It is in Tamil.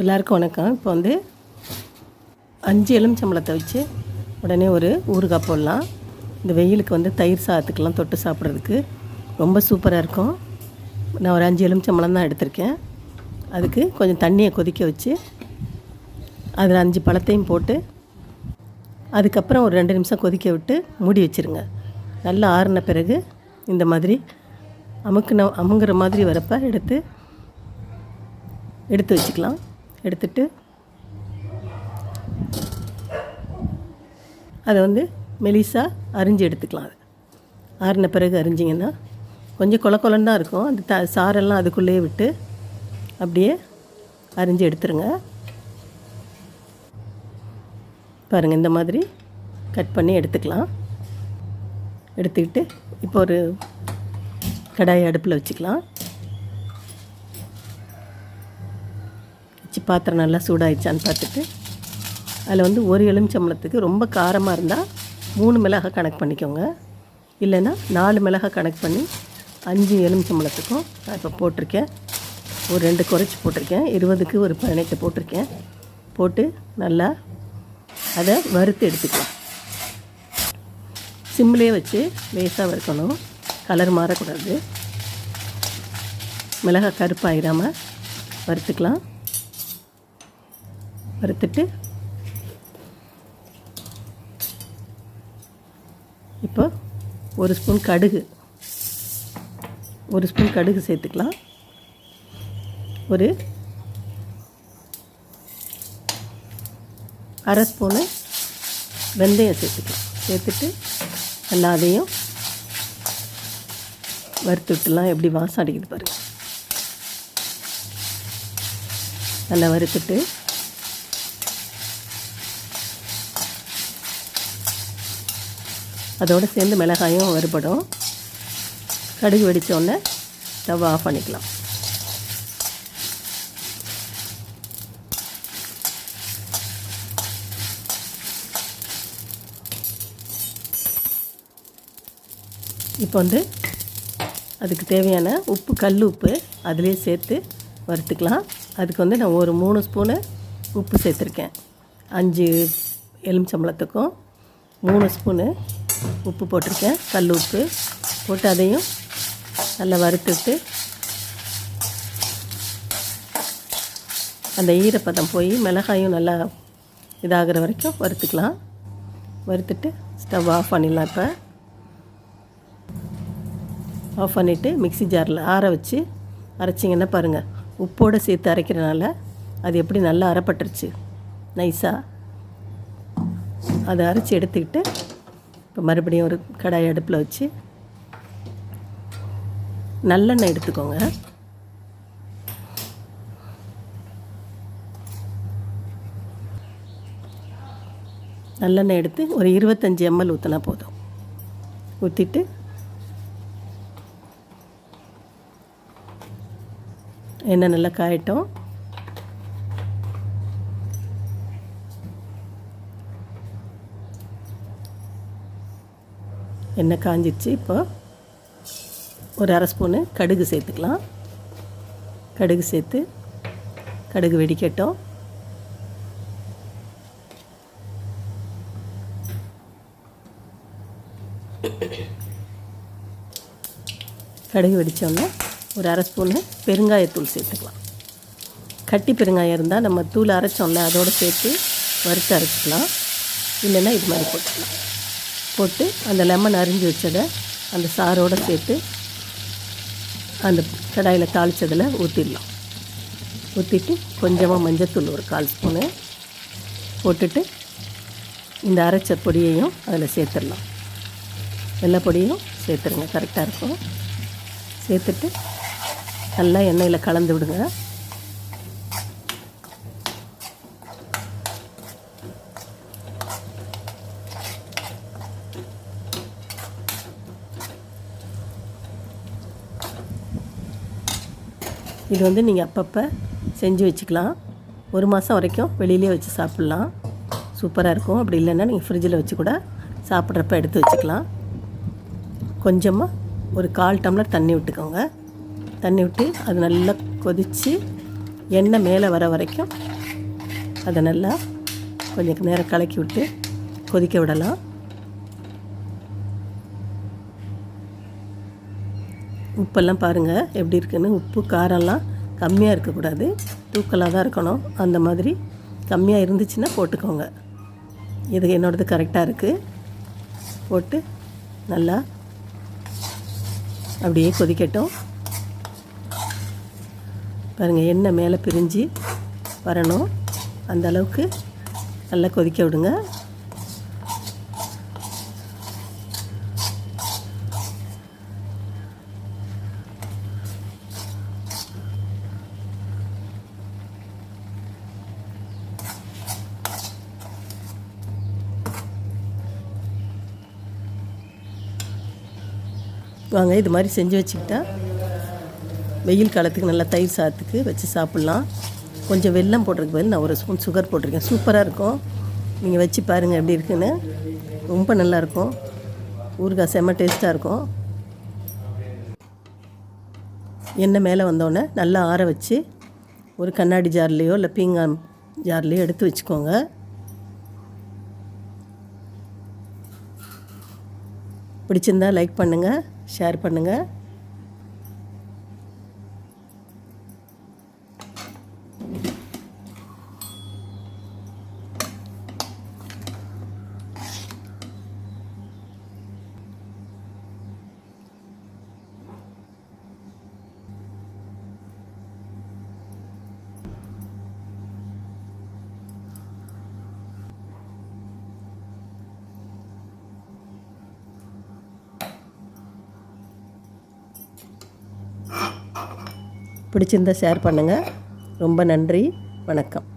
எல்லாருக்கும் வணக்கம். இப்போ வந்து அஞ்சு எலுமிச்சம்பழத்தை வச்சு உடனே ஒரு ஊறுகாய் போடலாம். இந்த வெயிலுக்கு வந்து தயிர் சாதத்துக்கெலாம் தொட்டு சாப்பிட்றதுக்கு ரொம்ப சூப்பராக இருக்கும். நான் ஒரு அஞ்சு எலுமிச்சம்பழம் தான் எடுத்திருக்கேன். அதுக்கு கொஞ்சம் தண்ணியை கொதிக்க வச்சு அதில் அஞ்சு பழத்தையும் போட்டு அதுக்கப்புறம் ஒரு ரெண்டு நிமிஷம் கொதிக்க விட்டு மூடி வச்சுருங்க. நல்லா ஆறின பிறகு இந்த மாதிரி அமுக்குன அமுங்குற மாதிரி வரப்போ எடுத்து எடுத்து வச்சுக்கலாம். எடுத்துட்டு அதை வந்து மெலிசா அரிஞ்சு எடுத்துக்கலாம் அது. ஆறின பிறகு அரிஞ்சிங்கன்னா கொஞ்சம் கொல கொலன்னு தான் இருக்கும். அந்த த சாரெல்லாம் அதுக்குள்ளேயே விட்டு அப்படியே அரிஞ்சு எடுத்துருங்க. பாருங்கள் இந்த மாதிரி கட் பண்ணி எடுத்துக்கலாம். எடுத்துக்கிட்டு இப்போ ஒரு கடாயை அடுப்பில் வச்சுக்கலாம். வச்சு பாத்திரம் நல்லா சூடாயிடுச்சான்னு பார்த்துட்டு அதில் வந்து ஒரு எலுமிச்சம்பளத்துக்கு ரொம்ப காரமாக இருந்தால் மூணு மிளகாய் கணக்கு பண்ணிக்கோங்க. இல்லைன்னா நாலு மிளகாய் கணக்கு பண்ணி அஞ்சு எலுமிச்சம்பளத்துக்கும் நான் இப்போ போட்டிருக்கேன். ஒரு ரெண்டு குறைச்சி போட்டிருக்கேன். இருபதுக்கு ஒரு பதினெட்டு போட்டிருக்கேன். போட்டு நல்லா அதை வறுத்து எடுத்துக்கலாம். சிம்லேயே வச்சு லேசாக வறுக்கணும். கலர் மாறக்கூடாது. மிளகாய் கருப்பாயிராமல் வறுத்துக்கலாம். வறுத்துட்டு இப்போ ஒரு ஸ்பூன் கடுகு. ஒரு ஸ்பூன் கடுகு சேர்த்துக்கலாம். ஒரு அரை ஸ்பூனு வெந்தயம் சேர்த்துக்கலாம். சேர்த்துட்டு நல்லா அதையும் வறுத்து விட்டுலாம் எப்படி வாசம் அடிக்குது பாருங்கள் நல்லா வறுத்துட்டு அதோடு சேர்ந்து மிளகாயும் வறுபடும். கடுகு வெடித்தோடனே ஸ்டவ் ஆஃப் பண்ணிக்கலாம். இப்போ வந்து அதுக்கு தேவையான உப்பு கல் உப்பு அதிலே சேர்த்து வறுத்துக்கலாம். அதுக்கு வந்து நான் ஒரு மூணு ஸ்பூனு உப்பு சேர்த்துருக்கேன். அஞ்சு எலுமிச்சம்பளத்துக்கும் மூணு ஸ்பூனு உப்பு போட்டிருக்கேன். கல் உப்பு போட்டு அதையும் நல்லா வறுத்துட்டு அந்த ஈரப்பதம் போய் மிளகாயும் நல்லா இதாகிற வரைக்கும் வறுத்துக்கலாம். வறுத்துட்டு ஸ்டவ் ஆஃப் பண்ணிடலாம் இப்போ. ஆஃப் பண்ணிவிட்டு மிக்ஸி ஜாரில் ஆற வச்சு அரைச்சிங்கன்னா பாருங்கள் உப்போடு சேர்த்து அரைக்கிறனால அது எப்படி நல்லா அரைப்பட்டுருச்சு நைஸாக அதை அரைச்சி எடுத்துக்கிட்டு இப்போ மறுபடியும் ஒரு கடாய் அடுப்பில் வச்சு நல்லெண்ணெய் எடுத்துக்கோங்க. நல்லெண்ணெய் எடுத்து ஒரு இருபத்தஞ்சி எம்எல் ஊற்றினா போதும். ஊற்றிட்டு எண்ணெய் நல்லா காயட்டும். எண்ணெய் காஞ்சிடுச்சு இப்போ ஒரு அரை ஸ்பூனு கடுகு சேர்த்துக்கலாம். கடுகு சேர்த்து கடுகு வெடிக்கட்டும். கடுகு வெடித்தோடனே ஒரு அரை ஸ்பூனு பெருங்காயத்தூள் சேர்த்துக்கலாம். கட்டி பெருங்காயம் இருந்தால் நம்ம தூள் அரைச்சோம்ல அதோடு சேர்த்து வறுத்து அரைச்சிக்கலாம். இல்லைன்னா இது மாதிரி போட்டுக்கலாம். போட்டு அந்த லெமன் அரிஞ்சு வச்சதை அந்த சாரோடு சேர்த்து அந்த கடாயில் தாளித்ததில் ஊற்றிடலாம் ஊற்றிட்டு கொஞ்சமாக மஞ்சத்தூள் ஒரு கால் ஸ்பூனு போட்டுட்டு இந்த அரைச்ச பொடியையும் அதில் சேர்த்துடலாம். எல்லா பொடியும் சேர்த்துருங்க கரெக்டாக இருக்கும். சேர்த்துட்டு நல்லா எண்ணெயில் கலந்து விடுங்க. இது வந்து நீங்கள் அப்பப்போ செஞ்சு வச்சுக்கலாம். ஒரு மாதம் வரைக்கும் வெளியிலே வச்சு சாப்பிட்லாம். சூப்பராக இருக்கும். அப்படி இல்லைன்னா நீங்கள் ஃப்ரிட்ஜில் வச்சு கூட சாப்பிட்றப்ப எடுத்து வச்சுக்கலாம். கொஞ்சமாக ஒரு கால் டம்ளர் தண்ணி விட்டுக்கோங்க. தண்ணி விட்டு அது நல்லா கொதித்து எண்ணெய் மேலே வர வரைக்கும் அதை நல்லா கொஞ்சம் நேரம் கலக்கி விட்டு கொதிக்க விடலாம். உப்பெல்லாம் பாருங்கள் எப்படி இருக்குன்னு. உப்பு காரம்லாம் கம்மியாக இருக்கக்கூடாது. தூக்கலாக தான் இருக்கணும். அந்த மாதிரி கம்மியாக இருந்துச்சுன்னா போட்டுக்கோங்க. இது என்னோடது கரெக்டாக இருக்குது போட்டு நல்லா அப்படியே கொதிக்கட்டும். பாருங்கள் எண்ணெய் மேலே பிரிஞ்சு வரணும். அந்த அளவுக்கு நல்லா கொதிக்க விடுங்க. வாங்க இது மாதிரி செஞ்சு வச்சுக்கிட்டா வெயில் காலத்துக்கு நல்லா தயிர் சாத்துக்கு வச்சு சாப்பிட்லாம். கொஞ்சம் வெல்லம் போடுறதுக்கு பதில் நான் ஒரு ஸ்பூன் சுகர் போட்டிருக்கேன். சூப்பராக இருக்கும். நீங்கள் வச்சு பாருங்கள் எப்படி இருக்குன்னு. ரொம்ப நல்லாயிருக்கும் ஊறுகாய் செம்ம டேஸ்ட்டாக இருக்கும். எண்ணெய் மேலே வந்தோடனே நல்லா ஆற வச்சு ஒரு கண்ணாடி ஜார்லேயோ இல்லை பீங்கான் ஜார்லேயோ எடுத்து வச்சுக்கோங்க. பிடிச்சிருந்தா லைக் பண்ணுங்கள் ஷேர் பண்ணுங்கள் பிடிச்சிருந்தா ஷேர் பண்ணுங்கள் ரொம்ப நன்றி. வணக்கம்.